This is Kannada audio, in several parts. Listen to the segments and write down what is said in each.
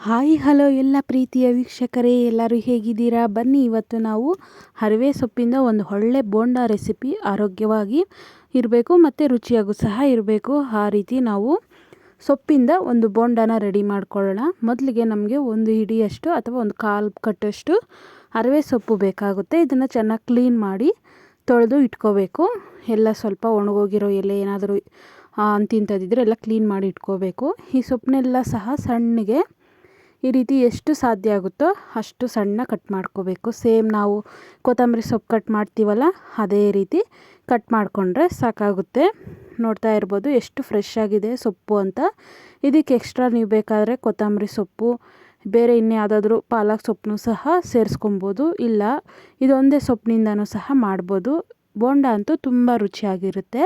ಹಾಯ್, ಹಲೋ ಎಲ್ಲ ಪ್ರೀತಿಯ ವೀಕ್ಷಕರೇ, ಎಲ್ಲರೂ ಹೇಗಿದ್ದೀರಾ? ಬನ್ನಿ, ಇವತ್ತು ನಾವು ಹರಿವೆ ಸೊಪ್ಪಿಂದ ಒಂದು ಒಳ್ಳೆ ಬೋಂಡ ರೆಸಿಪಿ ಆರೋಗ್ಯವಾಗಿ ಇರಬೇಕು ಮತ್ತು ರುಚಿಯಾಗೂ ಸಹ ಇರಬೇಕು. ಆ ರೀತಿ ನಾವು ಸೊಪ್ಪಿಂದ ಒಂದು ಬೋಂಡನ ರೆಡಿ ಮಾಡ್ಕೊಳ್ಳೋಣ. ಮೊದಲಿಗೆ ನಮಗೆ ಒಂದು ಹಿಡಿಯಷ್ಟು ಅಥವಾ ಒಂದು ಕಾಲು ಕಟ್ಟಷ್ಟು ಹರಿವೆ ಸೊಪ್ಪು ಬೇಕಾಗುತ್ತೆ. ಇದನ್ನು ಚೆನ್ನಾಗಿ ಕ್ಲೀನ್ ಮಾಡಿ ತೊಳೆದು ಇಟ್ಕೋಬೇಕು. ಎಲ್ಲ ಸ್ವಲ್ಪ ಒಣಗೋಗಿರೋ ಎಲೆ ಏನಾದರೂ ಅಂತಿಂಥದ್ದಿದ್ರೆ ಎಲ್ಲ ಕ್ಲೀನ್ ಮಾಡಿ ಇಟ್ಕೋಬೇಕು. ಈ ಸೊಪ್ಪನ್ನೆಲ್ಲ ಸಹ ಸಣ್ಣಗೆ ಈ ರೀತಿ ಎಷ್ಟು ಸಾಧ್ಯ ಆಗುತ್ತೋ ಅಷ್ಟು ಸಣ್ಣ ಕಟ್ ಮಾಡ್ಕೋಬೇಕು. ಸೇಮ್ ನಾವು ಕೊತ್ತಂಬರಿ ಸೊಪ್ಪು ಕಟ್ ಮಾಡ್ತೀವಲ್ಲ, ಅದೇ ರೀತಿ ಕಟ್ ಮಾಡಿಕೊಂಡ್ರೆ ಸಾಕಾಗುತ್ತೆ. ನೋಡ್ತಾ ಇರ್ಬೋದು ಎಷ್ಟು ಫ್ರೆಶ್ ಆಗಿದೆ ಸೊಪ್ಪು ಅಂತ. ಇದಕ್ಕೆ ಎಕ್ಸ್ಟ್ರಾ ನೀವು ಬೇಕಾದರೆ ಕೊತ್ತಂಬರಿ ಸೊಪ್ಪು, ಬೇರೆ ಇನ್ಯಾವುದಾದ್ರೂ ಪಾಲಕ್ ಸೊಪ್ಪನ್ನು ಸಹ ಸೇರಿಸ್ಕೊಬೋದು. ಇಲ್ಲ, ಇದೊಂದೇ ಸೊಪ್ಪಿನಿಂದನೂ ಸಹ ಮಾಡ್ಬೋದು. ಬೋಂಡ ಅಂತೂ ತುಂಬ ರುಚಿಯಾಗಿರುತ್ತೆ.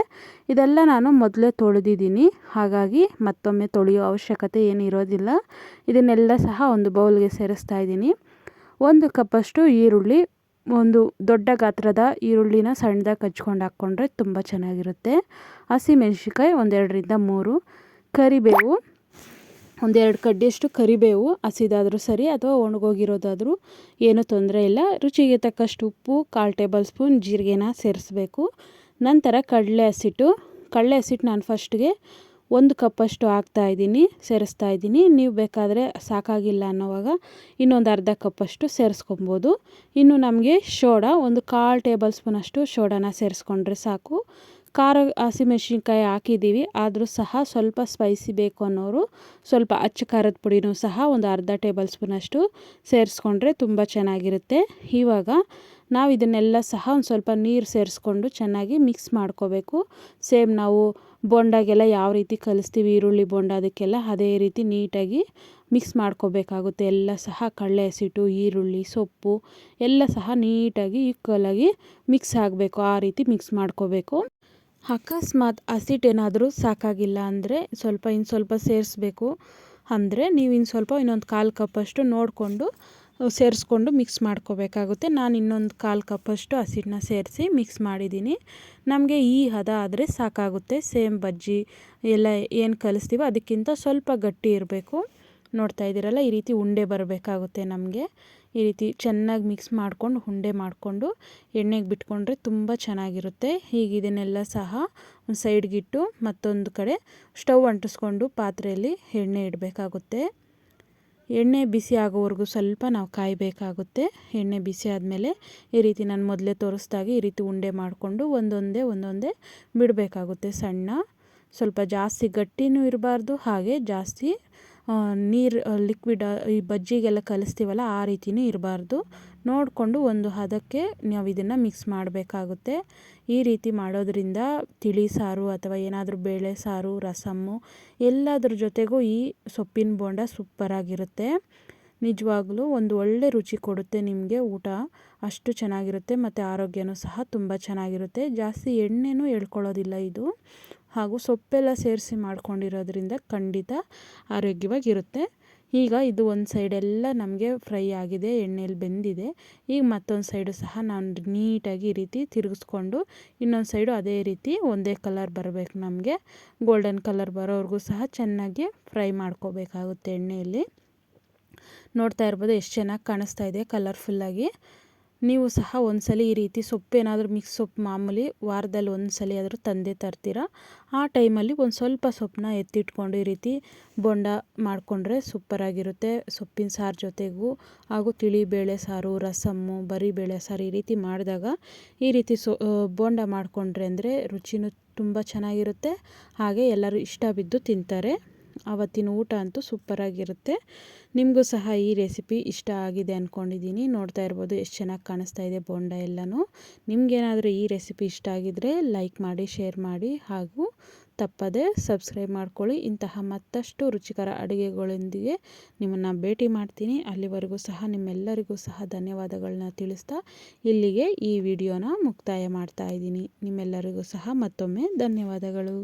ಇದೆಲ್ಲ ನಾನು ಮೊದಲೇ ತೊಳೆದಿದ್ದೀನಿ. ಹಾಗಾಗಿ ಮತ್ತೊಮ್ಮೆ ತೊಳೆಯೋ ಅವಶ್ಯಕತೆ ಏನು ಇರೋದಿಲ್ಲ. ಇದನ್ನೆಲ್ಲ ಸಹ ಒಂದು ಬೌಲ್ಗೆ ಸೇರಿಸ್ತಾ ಇದ್ದೀನಿ. ಒಂದು ಕಪ್ಪಷ್ಟು ಈರುಳ್ಳಿ, ಒಂದು ದೊಡ್ಡ ಗಾತ್ರದ ಈರುಳ್ಳಿನ ಸಣ್ಣದಾಗಿ ಕಚ್ಕೊಂಡು ಹಾಕ್ಕೊಂಡ್ರೆ ತುಂಬ ಚೆನ್ನಾಗಿರುತ್ತೆ. ಹಸಿಮೆಣ್ಸಿಕಾಯಿ ಒಂದೆರಡರಿಂದ ಮೂರು. ಕರಿಬೇವು ಒಂದೆರಡು ಕಡ್ಡಿಯಷ್ಟು ಕರಿಬೇವು, ಹಸಿದಾದರೂ ಸರಿ ಅಥವಾ ಒಣಗೋಗಿರೋದಾದರೂ ಏನೂ ತೊಂದರೆ ಇಲ್ಲ. ರುಚಿಗೆ ತಕ್ಕಷ್ಟು ಉಪ್ಪು, ಕಾಲು ಟೇಬಲ್ ಸ್ಪೂನ್ ಜೀರಿಗೆನ ಸೇರಿಸ್ಬೇಕು. ನಂತರ ಕಡಲೆ ಹಸಿಟ್ಟು. ಕಡಲೆ ಹಸಿಟ್ಟು ನಾನು ಫಸ್ಟ್ಗೆ ಒಂದು ಕಪ್ಪಷ್ಟು ಹಾಕ್ತಾಯಿದ್ದೀನಿ ಸೇರಿಸ್ತಾ ಇದ್ದೀನಿ. ನೀವು ಬೇಕಾದರೆ ಸಾಕಾಗಿಲ್ಲ ಅನ್ನೋವಾಗ ಇನ್ನೊಂದು ಅರ್ಧ ಕಪ್ಪಷ್ಟು ಸೇರಿಸ್ಕೊಬೋದು. ಇನ್ನು ನಮಗೆ ಶೋಡಾ, ಒಂದು ಕಾಲು ಟೇಬಲ್ ಸ್ಪೂನಷ್ಟು ಶೋಡಾನ ಸೇರಿಸ್ಕೊಂಡ್ರೆ ಸಾಕು. ಖಾರ ಹಸಿಮೆಣ್ಸಿನ್ಕಾಯಿ ಹಾಕಿದ್ದೀವಿ, ಆದರೂ ಸಹ ಸ್ವಲ್ಪ ಸ್ಪೈಸಿ ಬೇಕು ಅನ್ನೋರು ಸ್ವಲ್ಪ ಅಚ್ಚ ಖಾರದ ಪುಡಿನೂ ಸಹ ಒಂದು ಅರ್ಧ ಟೇಬಲ್ ಸ್ಪೂನಷ್ಟು ಸೇರಿಸ್ಕೊಂಡ್ರೆ ತುಂಬ ಚೆನ್ನಾಗಿರುತ್ತೆ. ಇವಾಗ ನಾವು ಇದನ್ನೆಲ್ಲ ಸಹ ಒಂದು ಸ್ವಲ್ಪ ನೀರು ಸೇರಿಸ್ಕೊಂಡು ಚೆನ್ನಾಗಿ ಮಿಕ್ಸ್ ಮಾಡ್ಕೋಬೇಕು. ಸೇಮ್ ನಾವು ಬೋಂಡಾಗೆಲ್ಲ ಯಾವ ರೀತಿ ಕಲಿಸ್ತೀವಿ, ಈರುಳ್ಳಿ ಬೋಂಡ ಅದಕ್ಕೆಲ್ಲ ಅದೇ ರೀತಿ ನೀಟಾಗಿ ಮಿಕ್ಸ್ ಮಾಡ್ಕೋಬೇಕಾಗುತ್ತೆ. ಎಲ್ಲ ಸಹ ಕಡಲೆ ಹಸಿಟ್ಟು ಈರುಳ್ಳಿ, ಸೊಪ್ಪು ಎಲ್ಲ ಸಹ ನೀಟಾಗಿ ಈಕ್ವಲಾಗಿ ಮಿಕ್ಸ್ ಆಗಬೇಕು, ಆ ರೀತಿ ಮಿಕ್ಸ್ ಮಾಡ್ಕೋಬೇಕು. ಅಕಸ್ಮಾತ್ ಅಸಿಟ್ ಏನಾದರೂ ಸಾಕಾಗಿಲ್ಲ ಅಂದರೆ ಸ್ವಲ್ಪ ಇನ್ನು ಸ್ವಲ್ಪ ಸೇರಿಸ್ಬೇಕು. ಅಂದರೆ ನೀವು ಇನ್ನು ಸ್ವಲ್ಪ ಇನ್ನೊಂದು ಕಾಲು ಕಪ್ಪಷ್ಟು ನೋಡಿಕೊಂಡು ಸೇರಿಸ್ಕೊಂಡು ಮಿಕ್ಸ್ ಮಾಡ್ಕೋಬೇಕಾಗುತ್ತೆ. ನಾನು ಇನ್ನೊಂದು ಕಾಲು ಕಪ್ಪಷ್ಟು ಹಸಿಟ್ಟನ್ನ ಸೇರಿಸಿ ಮಿಕ್ಸ್ ಮಾಡಿದ್ದೀನಿ. ನಮಗೆ ಈ ಹದ ಆದರೆ ಸಾಕಾಗುತ್ತೆ. ಸೇಮ್ ಬಜ್ಜಿ ಎಲ್ಲ ಏನು ಕಲಿಸ್ತೀವೋ ಅದಕ್ಕಿಂತ ಸ್ವಲ್ಪ ಗಟ್ಟಿ ಇರಬೇಕು. ನೋಡ್ತಾ ಇದ್ದೀರಲ್ಲ, ಈ ರೀತಿ ಉಂಡೆ ಬರಬೇಕಾಗುತ್ತೆ ನಮಗೆ. ಈ ರೀತಿ ಚೆನ್ನಾಗಿ ಮಿಕ್ಸ್ ಮಾಡ್ಕೊಂಡು ಉಂಡೆ ಮಾಡಿಕೊಂಡು ಎಣ್ಣೆಗೆ ಬಿಟ್ಕೊಂಡ್ರೆ ತುಂಬ ಚೆನ್ನಾಗಿರುತ್ತೆ. ಹೀಗೆ ಇದನ್ನೆಲ್ಲ ಸಹ ಒಂದು ಸೈಡ್ಗಿಟ್ಟು ಮತ್ತೊಂದು ಕಡೆ ಸ್ಟವ್ ಅಂಟಿಸ್ಕೊಂಡು ಪಾತ್ರೆಯಲ್ಲಿ ಎಣ್ಣೆ ಇಡಬೇಕಾಗುತ್ತೆ. ಎಣ್ಣೆ ಬಿಸಿ ಆಗೋವರೆಗೂ ಸ್ವಲ್ಪ ನಾವು ಕಾಯಬೇಕಾಗುತ್ತೆ. ಎಣ್ಣೆ ಬಿಸಿ ಆದಮೇಲೆ ಈ ರೀತಿ ನಾನು ಮೊದಲೇ ತೋರಿಸ್ದಾಗೆ ಈ ರೀತಿ ಉಂಡೆ ಮಾಡಿಕೊಂಡು ಒಂದೊಂದೇ ಒಂದೊಂದೇ ಬಿಡಬೇಕಾಗುತ್ತೆ ಸಣ್ಣ. ಸ್ವಲ್ಪ ಜಾಸ್ತಿ ಗಟ್ಟಿನೂ ಇರಬಾರ್ದು, ಹಾಗೆ ಜಾಸ್ತಿ ನೀರು ಲಿಕ್ವಿಡ್ ಈ ಬಜ್ಜಿಗೆಲ್ಲ ಕಲಿಸ್ತೀವಲ್ಲ, ಆ ರೀತಿಯೂ ಇರಬಾರ್ದು. ನೋಡಿಕೊಂಡು ಒಂದು ಹದಕ್ಕೆ ನಾವು ಇದನ್ನು ಮಿಕ್ಸ್ ಮಾಡಬೇಕಾಗುತ್ತೆ. ಈ ರೀತಿ ಮಾಡೋದ್ರಿಂದ ತಿಳಿ ಸಾರು ಅಥವಾ ಏನಾದರೂ ಬೇಳೆ ಸಾರು, ರಸಮ್ಮು ಎಲ್ಲದ್ರ ಜೊತೆಗೂ ಈ ಸೊಪ್ಪಿನ ಬೋಂಡ ಸೂಪರಾಗಿರುತ್ತೆ. ನಿಜವಾಗ್ಲೂ ಒಂದು ಒಳ್ಳೆ ರುಚಿ ಕೊಡುತ್ತೆ ನಿಮಗೆ ಊಟ. ಅಷ್ಟು ಚೆನ್ನಾಗಿರುತ್ತೆ ಮತ್ತು ಆರೋಗ್ಯನೂ ಸಹ ತುಂಬ ಚೆನ್ನಾಗಿರುತ್ತೆ. ಜಾಸ್ತಿ ಎಣ್ಣೆನೂ ಎಳ್ಕೊಳ್ಳೋದಿಲ್ಲ ಇದು. ಹಾಗೂ ಸೊಪ್ಪೆಲ್ಲ ಸೇರಿಸಿ ಮಾಡ್ಕೊಂಡಿರೋದ್ರಿಂದ ಖಂಡಿತ ಆರೋಗ್ಯವಾಗಿರುತ್ತೆ. ಈಗ ಇದು ಒಂದು ಸೈಡೆಲ್ಲ ನಮಗೆ ಫ್ರೈ ಆಗಿದೆ ಎಣ್ಣೆಯಲ್ಲಿ ಬೆಂದಿದೆ. ಈಗ ಮತ್ತೊಂದು ಸೈಡು ಸಹ ನಾನು ನೀಟಾಗಿ ಈ ರೀತಿ ತಿರುಗಿಸ್ಕೊಂಡು ಇನ್ನೊಂದು ಸೈಡು ಅದೇ ರೀತಿ ಒಂದೇ ಕಲರ್ ಬರಬೇಕು ನಮಗೆ. ಗೋಲ್ಡನ್ ಕಲರ್ ಬರೋವರೆಗೂ ಸಹ ಚೆನ್ನಾಗಿ ಫ್ರೈ ಮಾಡ್ಕೋಬೇಕಾಗುತ್ತೆ ಎಣ್ಣೆಯಲ್ಲಿ. ನೋಡ್ತಾ ಇರ್ಬೋದು ಎಷ್ಟು ಚೆನ್ನಾಗಿ ಕಾಣಿಸ್ತಾ ಇದೆ ಕಲರ್ಫುಲ್ಲಾಗಿ ನೀವು ಸಹ ಒಂದ್ಸಲ ಈ ರೀತಿ ಸೊಪ್ಪೇನಾದರೂ ಮಿಕ್ಸ್ ಸೊಪ್ಪು ಮಾಮೂಲಿ ವಾರದಲ್ಲಿ ಒಂದು ಸಲ ಆದರೂ ತಂದೆ ತರ್ತೀರ? ಆ ಟೈಮಲ್ಲಿ ಒಂದು ಸ್ವಲ್ಪ ಸೊಪ್ಪನ್ನ ಎತ್ತಿಟ್ಕೊಂಡು ಈ ರೀತಿ ಬೊಂಡ ಮಾಡಿಕೊಂಡ್ರೆ ಸೂಪರಾಗಿರುತ್ತೆ ಸೊಪ್ಪಿನ ಸಾರು ಜೊತೆಗೂ ಹಾಗೂ ತಿಳಿ ಬೇಳೆ ಸಾರು, ರಸಮ್ಮು ಬರೀ ಬೇಳೆ ಸಾರು ಈ ರೀತಿ ಮಾಡಿದಾಗ ಈ ರೀತಿ ಸೊ ಬೋಂಡ ಮಾಡಿಕೊಂಡ್ರೆ ಅಂದರೆ ರುಚಿನೂ ತುಂಬ ಚೆನ್ನಾಗಿರುತ್ತೆ. ಹಾಗೆ ಎಲ್ಲರೂ ಇಷ್ಟ ಬಿದ್ದು ತಿಂತಾರೆ. ಆವತ್ತಿನ ಊಟ ಅಂತೂ ಸೂಪರಾಗಿರುತ್ತೆ. ನಿಮಗೂ ಸಹ ಈ ರೆಸಿಪಿ ಇಷ್ಟ ಆಗಿದೆ ಅಂದ್ಕೊಂಡಿದ್ದೀನಿ ನೋಡ್ತಾ ಇರ್ಬೋದು ಎಷ್ಟು ಚೆನ್ನಾಗಿ ಕಾಣಿಸ್ತಾ ಇದೆ ಬೋಂಡ ಎಲ್ಲನೂ. ನಿಮಗೇನಾದರೂ ಈ ರೆಸಿಪಿ ಇಷ್ಟ ಆಗಿದ್ದರೆ ಲೈಕ್ ಮಾಡಿ, ಶೇರ್ ಮಾಡಿ ಹಾಗೂ ತಪ್ಪದೆ ಸಬ್ಸ್ಕ್ರೈಬ್ ಮಾಡ್ಕೊಳ್ಳಿ. ಇಂತಹ ಮತ್ತಷ್ಟು ರುಚಿಕರ ಅಡುಗೆಗಳೊಂದಿಗೆ ನಿಮ್ಮನ್ನು ಭೇಟಿ ಮಾಡ್ತೀನಿ. ಅಲ್ಲಿವರೆಗೂ ಸಹ ನಿಮ್ಮೆಲ್ಲರಿಗೂ ಸಹ ಧನ್ಯವಾದಗಳನ್ನ ತಿಳಿಸ್ತಾ ಇಲ್ಲಿಗೆ ಈ ವಿಡಿಯೋನ ಮುಕ್ತಾಯ ಮಾಡ್ತಾ ಇದ್ದೀನಿ. ನಿಮ್ಮೆಲ್ಲರಿಗೂ ಸಹ ಮತ್ತೊಮ್ಮೆ ಧನ್ಯವಾದಗಳು.